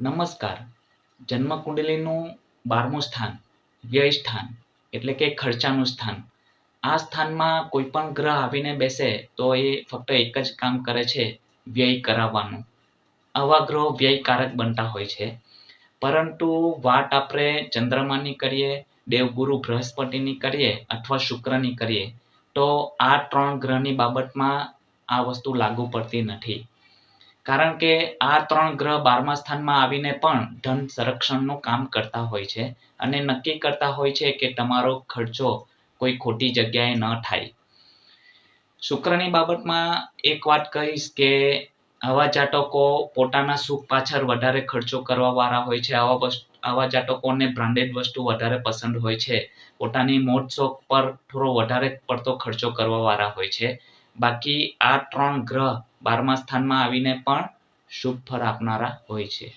નમસ્કાર. જન્મ કુંડલીનું બારમું સ્થાન, વ્યય સ્થાન, એટલે કે ખર્ચાનું સ્થાન. આ સ્થાનમાં કોઈ પણ ગ્રહ આવીને બેસે તો એ ફક્ત એક જ કામ કરે છે, વ્યય કરાવવાનું. આવા ગ્રહો વ્યયકારક બનતા હોય છે. પરંતુ વાત આપણે ચંદ્રમાની કરીએ દેવગુરુ બૃહસ્પતિની કરીએ અથવા શુક્રની કરીએ તો આ ત્રણ ગ્રહની બાબતમાં આ વસ્તુ લાગુ પડતી નથી. કારણ કે આ ત્રણ ગ્રહ બારમા સ્થાનમાં આવીને પણ ધન સંરક્ષણનું કામ કરતા હોય છે અને નક્કી કરતા હોય છે કે તમારો ખર્ચો કોઈ ખોટી જગ્યાએ ન થાય. શુક્રની બાબતમાં એક વાત કહીશ કે આવા જાતકો પોતાના સુખ પાછળ વધારે ખર્ચો કરવા વાળા હોય છે. આવા વસ્તુ આવા જાતકોને બ્રાન્ડેડ વસ્તુ વધારે પસંદ હોય છે. પોતાની મોજ શોખ પર થોડો વધારે પડતો ખર્ચો કરવા વાળા હોય છે. બાકી આ ત્રણ ગ્રહ બારમા સ્થાનમાં આવીને પણ શુભ ફળ આપનારા હોય છે.